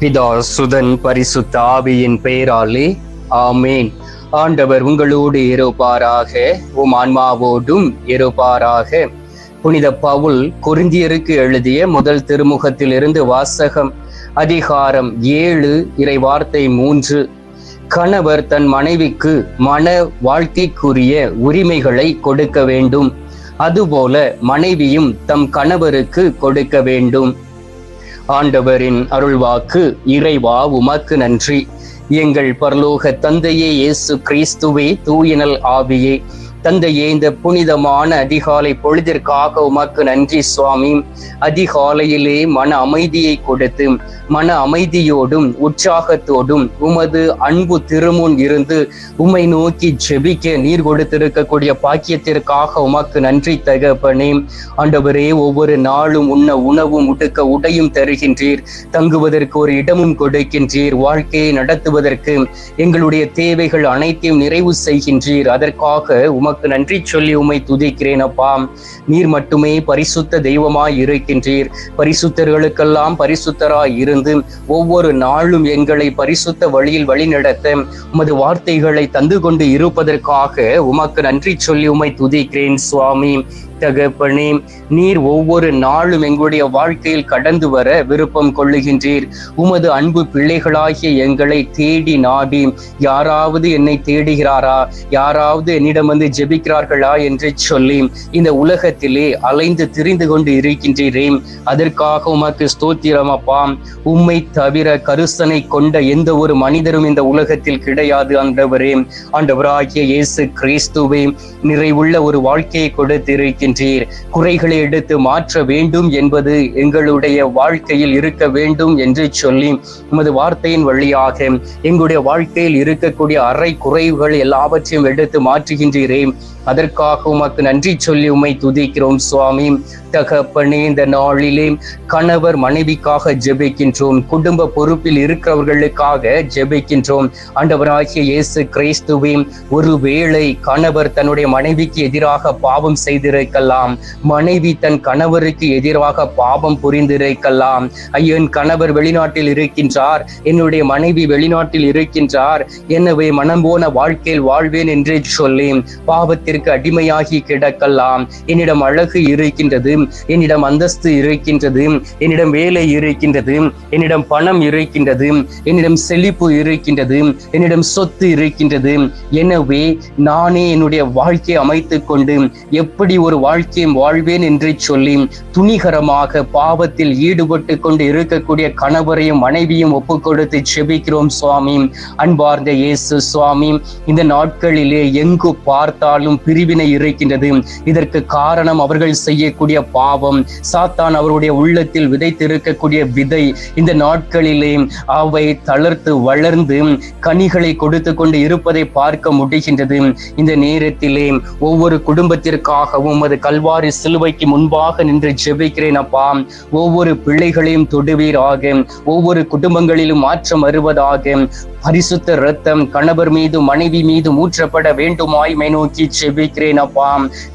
பிதா சுதன் பரிசுத்த ஆவியின் பெயராலே ஆமேன். ஆண்டவர் உங்களோடு இருப்பாராக உம் ஆன்மாவோடும் இருப்பாராக. புனித பவுல் குறிந்தியருக்கு எழுதிய முதல் திருமுகத்திலிருந்து வாசகம் அதிகாரம் ஏழு இறை வார்த்தை மூன்று. கணவர் தன் மனைவிக்கு மன வாழ்க்கைக்குரிய உரிமைகளை கொடுக்க வேண்டும். அதுபோல மனைவியும் தம் கணவருக்கு கொடுக்க வேண்டும். ஆண்டவரின் அருள்வாக்கு இறைவா உமக்கு நன்றி. எங்கள் பரலோக தந்தையே இயேசு கிறிஸ்துவே தூயனல் ஆவியே. தந்தையே இந்த புனிதமான அதிகாலை பொழுதிற்காக உமக்கு நன்றி சுவாமி. அதிகாலையிலே மன அமைதியை கொடுத்து மன அமைதியோடும் உற்சாகத்தோடும் உமது அன்பு திருமுன் இருந்து உமை நோக்கி ஜெபிக்க நீர் கொடுத்திருக்கக்கூடிய பாக்கியத்திற்காக உமக்கு நன்றி தகப்பனே. ஆண்டவரே ஒவ்வொரு நாளும் உண்ண உணவும் உடுக்க உடையும் தருகின்றீர். தங்குவதற்கு ஒரு இடமும் கொடுக்கின்றீர். வாழ்க்கையை நடத்துவதற்கு எங்களுடைய தேவைகள் அனைத்தையும் நிறைவு செய்கின்றீர். அதற்காக உமக்கு நன்றி சொல்லி உமை துதிக்கிறேன் அப்பா நீர் மட்டுமே பரிசுத்த தெய்வமாய் இருக்கின்றீர். பரிசுத்தர்களுக்கெல்லாம் பரிசுத்தராய் இருந்து ஒவ்வொரு நாளும் எங்களை பரிசுத்த வழியில் வழிநடத்த உமது வார்த்தைகளை தந்து கொண்டு இருப்பதற்காக உமக்கு நன்றி சொல்லி உமை துதிக்கிறேன் சுவாமி. தகப்பனே நீர் ஒவ்வொரு நாளும் எங்களுடைய வாழ்க்கையில் கடந்து வர விருப்பம் கொள்ளுகின்றீர். உமது அன்பு பிள்ளைகளாகிய எங்களை தேடி நாடி யாராவது என்னை தேடுகிறாரா? யாராவது என்னிடம் வந்து ஜெபிக்கிறார்களா என்று சொல்லி இந்த உலகத்திலே அலைந்து திரிந்து கொண்டு இருக்கின்றீரே. அதற்காக உமக்கு ஸ்தோத்திரம் அப்பா. உம்மை தவிர கருசனை கொண்ட எந்த ஒரு மனிதரும் இந்த உலகத்தில் கிடையாது ஆண்டவரே. ஆண்டவராகிய இயேசு கிறிஸ்துவை நிறைவுள்ள ஒரு வாழ்க்கையை கொடுத்திருக்கின்ற கொடுத்திருக்கின்றீர் குறைகளை எடுத்து மாற்ற வேண்டும் என்பது எங்களுடைய வாழ்க்கையில் இருக்க வேண்டும் என்று சொல்லி உமது வார்த்தையின் வழியாக எங்களுடைய வாழ்க்கையில் இருக்கக்கூடிய அறை குறைவுகள் எல்லாவற்றையும் எடுத்து மாற்றுகின்றீரே. அதற்காக உமக்கு நன்றி சொல்லி உம்மை துதிக்கிறோம் சுவாமி. தகப்பனே இந்த நாளிலே கணவர் மனைவிக்காக ஜெபிக்கின்றோம் குடும்ப பொறுப்பில் இருக்கிறவர்களுக்காக ஜெபிக்கின்றோம். ஆண்டவராகிய இயேசு கிறிஸ்துவே ஒருவேளை கணவர் தன்னுடைய மனைவிக்கு எதிராக பாவம் செய்திருக்கலாம் மனைவி தன் கணவருக்கு எதிராக பாவம் புரிந்திருக்கலாம். ஐயோ என் கணவர் வெளிநாட்டில் இருக்கின்றார் என்னுடைய மனைவி வெளிநாட்டில் இருக்கின்றார் என்னவை மனம் போன வாழ்க்கையில் வாழ்வேன் என்று சொல்லி உலகத்திற்கு அடிமையாகி கிடக்கலாம். என்னிடம் அழகு இருக்கின்றது என்னிடம் அந்தஸ்து இருக்கின்றது என்னிடம் வேலை இருக்கின்றது என்னிடம் பணம் இருக்கின்றது என்னிடம் செழிப்பு இருக்கின்றது என்னிடம் சொத்து இருக்கின்றது. எனவே நானே என்னுடைய வாழ்க்கையை அமைத்துக் கொண்டு எப்படி ஒரு வாழ்க்கையை வாழ்வேன் என்று சொல்லி துணிகரமாக பாவத்தில் ஈடுபட்டு கொண்டு இருக்கக்கூடிய கணவரையும் மனைவியும் ஒப்பு கொடுத்து செபிக்கிறோம் சுவாமி. அன்பார்ந்த இயேசு சுவாமி இந்த நாட்களிலே எங்கு பார்த்தாலும் பிரிவினை இருக்கின்றது இதற்கு காரணம் அவர்கள் செய்யக்கூடிய பாவம். சாத்தான் அவருடைய உள்ளத்தில் விதைத்திருக்கக்கூடிய விதை. இந்த நாட்களிலே அவை தளர்த்து வளர்ந்து கனிகளை கொடுத்து கொண்டு இருப்பதை பார்க்க முடிகின்றது. இந்த நேரத்திலே ஒவ்வொரு குடும்பத்திற்காகவும் அது கல்வாரி சிலுவைக்கு முன்பாக நின்று ஜெபிக்கிறேன் அப்பா. ஒவ்வொரு பிள்ளைகளையும் தொடுவீராக. ஒவ்வொரு குடும்பங்களிலும் மாற்றம் வருவதாக. பரிசுத்த ரத்தம் கணவர் மீது மனைவி மீது ஊற்றப்பட வேண்டுமாய்மை நோக்கி ஜெபிக்கிறேன் அப்பா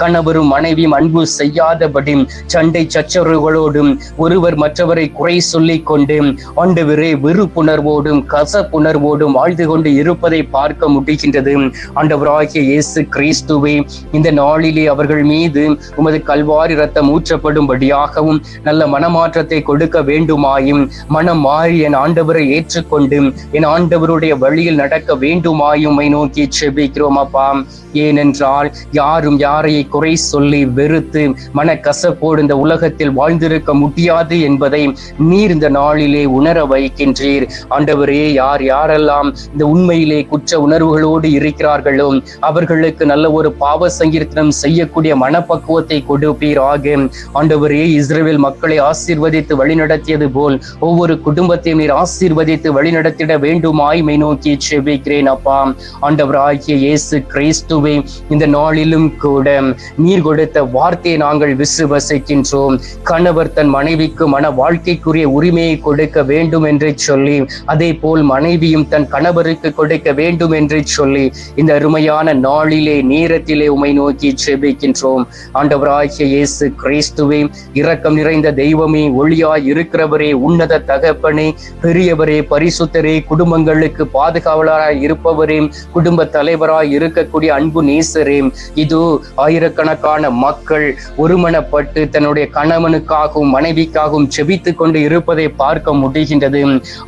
கணவரும் மனைவியும் அன்பு செய்யாதபடி சண்டை சச்சரவுகளோடும் ஒருவர் மற்றவரை குறை சொல்லிக் கொண்டு ஆண்டவரே வெறுப்புணர்வோடும் கசப்புணர்வோடும் வாழ்ந்து கொண்டு இருப்பதை பார்க்க முடிகின்றது. ஆண்டவராகிய இயேசு கிறிஸ்துவை இந்த நாளிலே அவர்கள் மீது உமது கல்வாரி ரத்தம் ஊற்றப்படும்படியாகவும் நல்ல மனமாற்றத்தை கொடுக்க வேண்டுமாயும் மனம் மாறி என் ஆண்டவரை ஏற்றுக்கொண்டு என் ஆண்டவருடைய வழியில் நடக்க வேண்டுமாயும் நோக்கி செபிக்கிறோம் அப்பா. ஏனென்றால் யாரும் யாரையை குறை சொல்லி வெறுத்து மனக்கசப்போடு இந்த உலகத்தில் வாழ்ந்திருக்க முடியாது என்பதை நீர் இந்த நாளிலே உணர வைக்கின்றீர். ஆண்டவரே யார் யாரெல்லாம் இந்த உண்மையிலே குற்ற உணர்வுகளோடு இருக்கிறார்களோ அவர்களுக்கு நல்ல ஒரு பாவ சங்கீர்த்தனம் செய்யக்கூடிய மனப்பக்குவத்தை கொடுப்பீராக. ஆண்டவரே இஸ்ரேல் மக்களை ஆசீர்வதித்து வழிநடத்தியது போல் ஒவ்வொரு குடும்பத்தையும் நீர் ஆசீர்வதித்து வழிநடத்திட வேண்டுமாய் மை நோக்கி செபிக்கிறேன் அப்பா. ஆண்டவராகிய இயேசு கிறிஸ்துவை இந்த நாளிலும் கூட நீர் கொடுத்த வார்த்தையை நாங்கள் விசுவசிக்கின்றோம் கணவர் தன் மனைவிக்கு மன வாழ்க்கைக்குரிய உரிமையை கொடுக்க வேண்டும் என்று சொல்லி அதே போல் மனைவியும் தன் கணவருக்கு கொடுக்க வேண்டும் என்று சொல்லி இந்த அருமையான நாளிலே நேரத்திலே உமை நோக்கி செபிக்கின்றோம் ஆண்டவராகிய இயேசு கிறிஸ்துவே இரக்கம் நிறைந்த தெய்வமே ஒளியாய் இருக்கிறவரே உன்னத தகப்பனே பெரியவரே பரிசுத்தரே குடும்பங்களுக்கு பாதுகாவலராய் இருப்பவரே குடும்ப தலைவராய் இருக்கக்கூடிய அன்பு நேசரே இது ஆயிரக்கணக்கான மக்கள் ஒருமனப்பட்டு தன்னுடைய கணவனுக்காகவும் மனைவிக்காகவும் செபித்துக் கொண்டு இருப்பதை பார்க்க முடிகின்றது.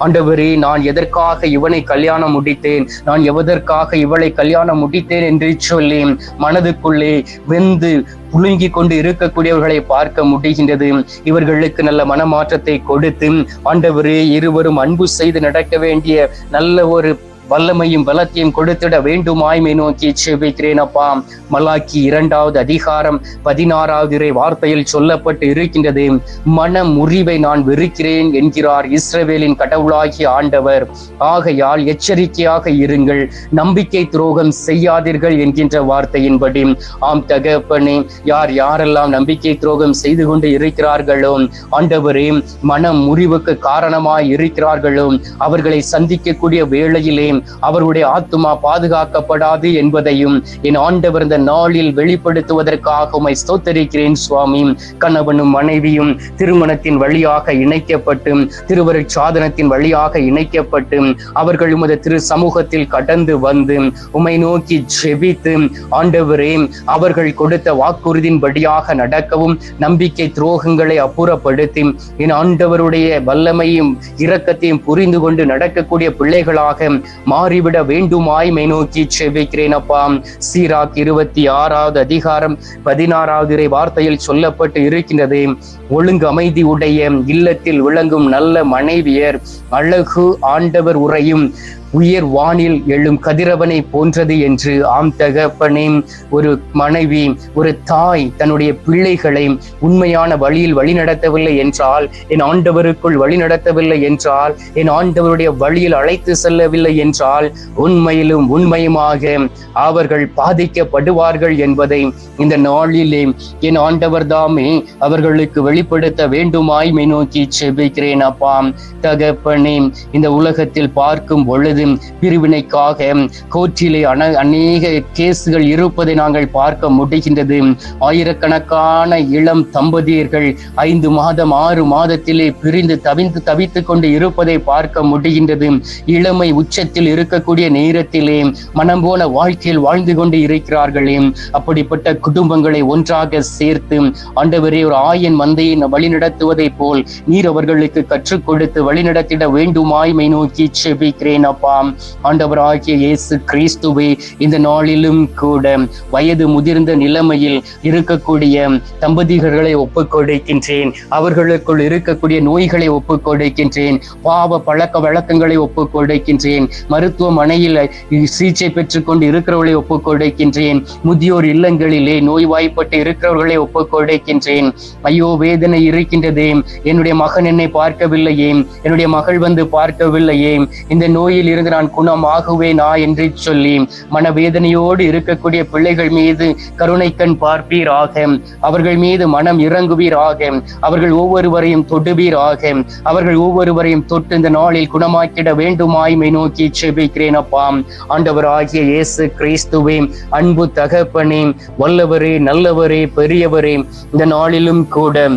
ஆண்டவரே நான் எதற்காக இவனை கல்யாணம் முடித்தேன்? நான் எவதற்காக இவளை கல்யாணம் முடித்தேன் என்று சொல்லி மனதுக்குள்ளே வெந்து புழுங்கி கொண்டு இருக்கக்கூடியவர்களை பார்க்க முடிகின்றது. இவர்களுக்கு நல்ல மனமாற்றத்தை கொடுத்து ஆண்டவரே இருவரும் அன்பு செய்து நடக்க வேண்டிய நல்ல ஒரு வல்லமையும் பலத்தையும் கொடுத்திட வேண்டுமாய்மை நோக்கி செபிக்கிறேன் அப்பா. மலாக்கி இரண்டாவது அதிகாரம் பதினாறாவது இறை வார்த்தையில் சொல்லப்பட்டு இருக்கின்றது. மன முறிவை நான் வெறுக்கிறேன் என்கிறார் இஸ்ரவேலின் கடவுளாகிய ஆண்டவர். ஆகையால் எச்சரிக்கையாக இருங்கள். நம்பிக்கை துரோகம் செய்யாதீர்கள் என்கின்ற வார்த்தையின்படி. ஆம் தகப்பனே யார் யாரெல்லாம் நம்பிக்கை துரோகம் செய்து கொண்டு இருக்கிறார்களோ ஆண்டவரே மன முறிவுக்கு காரணமாய் இருக்கிறார்களோ அவர்களை சந்திக்கக்கூடிய வேளையிலே அவருடைய ஆத்மா பாதுகாக்கப்படாது என்பதையும் என் ஆண்டவர் இந்த நாளில் வெளிப்படுத்துவதற்காக உமை ஸ்தோத்தரிக்கிறேன் சுவாமி. கணவனும் மனைவியும் திருமணத்தின் வழியாக இணைக்கப்பட்டு திருவரு சாதனத்தின் வழியாக இணைக்கப்பட்டு அவர்கள் உமது திரு சமூகத்தில் கடந்து வந்து உமை நோக்கி ஜெபித்து ஆண்டவரே அவர்கள் கொடுத்த வாக்குறுதியின்படியாக நடக்கவும் நம்பிக்கை துரோகங்களை அப்புறப்படுத்தி என் ஆண்டவருடைய வல்லமையும் இரக்கத்தையும் புரிந்து கொண்டு நடக்கக்கூடிய பிள்ளைகளாக மாறிவிட வேண்டுமாய் மை நோக்கி செபிக்கிறேன் அப்பா சீராக் இருபத்தி ஆறாவது அதிகாரம் பதினாறாவது இறை வார்த்தையில் சொல்லப்பட்டு இருக்கின்றது. ஒழுங்கு அமைதி உடைய இல்லத்தில் விளங்கும் நல்ல மனைவியர் அழகு ஆண்டவர் உரையும் உயர் வானில் எழும் கதிரவனை போன்றது என்று ஆம் தகப்பனே ஒரு மனைவி ஒரு தாய் தன்னுடைய பிள்ளைகளை உண்மையான வழியில் வழிநடத்தவில்லை என்றால் என் ஆண்டவருக்குள் வழிநடத்தவில்லை என்றால் என் ஆண்டவருடைய வழியில் அழைத்து செல்லவில்லை என்றால் உண்மையிலும் உண்மையுமாக அவர்கள் பாதிக்கப்படுவார்கள் என்பதை இந்த நாளிலே என் ஆண்டவர் தாமே அவர்களுக்கு வெளிப்படுத்த வேண்டுமாய் மை நோக்கி செபிக்கிறேன் அப்பாம் தகப்பனே இந்த உலகத்தில் பார்க்கும் பொழுது பிரிவினைக்காக கோர்ட்டிலே அன அநேக கேஸுகள் இருப்பதை நாங்கள் பார்க்க முடிகின்றது. ஆயிரக்கணக்கான இளம் தம்பதியர்கள் ஐந்து மாதம் ஆறு மாதத்திலே பிரிந்து தவிந்து தவித்து கொண்டு இருப்பதை பார்க்க முடிகின்றது. இளமை உச்சத்தில் இருக்கக்கூடிய நேரத்திலே மனம் போல வாழ்க்கையில் வாழ்ந்து கொண்டு இருக்கிறார்களே. அப்படிப்பட்ட குடும்பங்களை ஒன்றாக சேர்த்து ஆண்டவரே ஒரு ஆயன் மந்தையை வழிநடத்துவதை போல் நீர் அவர்களுக்கு கற்றுக் கொடுத்து வழிநடத்திட வேண்டுமாய்மை நோக்கி செபிக்கிறேன் அப்பா. ஆண்டவராகிய இயேசு கிறிஸ்துவை இந்த நாளிலும் கூட வயது முதிர்ந்த நிலைமையில் இருக்கக்கூடிய தம்பதிகர்களை ஒப்புக்கொடுக்கின்றேன். அவர்களுக்குள் இருக்கக்கூடிய நோய்களை ஒப்புக்கொடுக்கின்றேன். பாவ பழக்க வழக்கங்களை ஒப்புக்கொடுக்கின்றேன். மருத்துவமனையில் சிகிச்சை பெற்றுக்கொண்டு இருக்கிறவர்களை ஒப்புக்கொடுக்கின்றேன். முதியோர் இல்லங்களிலே நோய்வாய்ப்பட்டு இருக்கிறவர்களை ஒப்புக்கொடுக்கின்றேன். ஐயோ வேதனை இருக்கின்றதே. என்னுடைய மகன் என்னை பார்க்கவில்லையே. என்னுடைய மகள் வந்து பார்க்கவில்லையே. இந்த நோயில் இருந்து நான் குணமாகுவேனா என்று சொல்லி மனவேதனையோடு இருக்கக்கூடிய பிள்ளைகள் மீது கருணை கண் பார்ப்பீராக. அவர்கள் மீது மனம் இறங்குவீராக. அவர்கள் ஒவ்வொருவரையும் தொடுவீராக. அவர்கள் ஒவ்வொருவரையும் தொட்டு இந்த நாளில் குணமாக்கிட வேண்டுமாய்மை நோக்கி செபிக்கிறேன் அப்பா. ஆண்டவராகிய இயேசு கிறிஸ்துவே அன்பு தகப்பனே வல்லவரே நல்லவரே பெரியவரே இந்த நாளிலும் கூட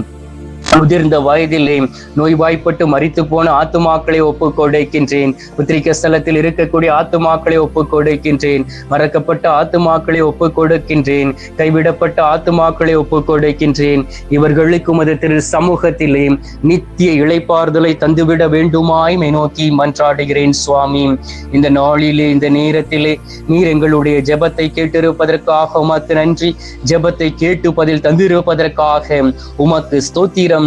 முதிர்ந்த வயதிலே நோய்வாய்ப்பட்டு மறித்து போன ஆத்துமாக்களை ஒப்பு கொடுக்கின்றேன். புத்திரிக்க ஸ்தலத்தில் இருக்கக்கூடிய ஆத்துமாக்களை ஒப்பு கொடுக்கின்றேன். மறக்கப்பட்ட ஆத்துமாக்களை ஒப்பு கொடுக்கின்றேன். கைவிடப்பட்ட ஆத்துமாக்களை ஒப்புக் கொடுக்கின்றேன். இவர்களுக்கு உமது திரு சமூகத்திலே நித்திய இழைப்பார்தலை தந்துவிட வேண்டுமாய் நோக்கி மன்றாடுகிறேன் சுவாமி. இந்த நாளிலே இந்த நேரத்திலே நீர் எங்களுடைய ஜெபத்தை கேட்டிருப்பதற்காக உமக்கு நன்றி. ஜெபத்தை கேட்டு பதில் தந்திருப்பதற்காக உமக்கு ஸ்தோத்திரம்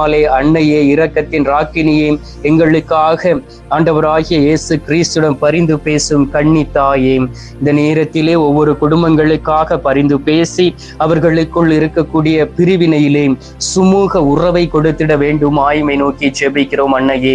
ஜோமாலே அன்னையே இரக்கத்தின் ராக்கினியே எங்களுக்காக ஆண்டவராகிய இயேசு கிறிஸ்துடன் பரிந்து பேசும் கண்ணி தாயே இந்த நேரத்திலே ஒவ்வொரு குடும்பங்களுக்காக பரிந்து பேசி அவர்களுக்குள் இருக்கக்கூடிய பிரிவினையிலே சுமூக உறவை கொடுத்திட வேண்டும் ஆய்மை நோக்கி ஜெபிக்கிறோம் அன்னையே.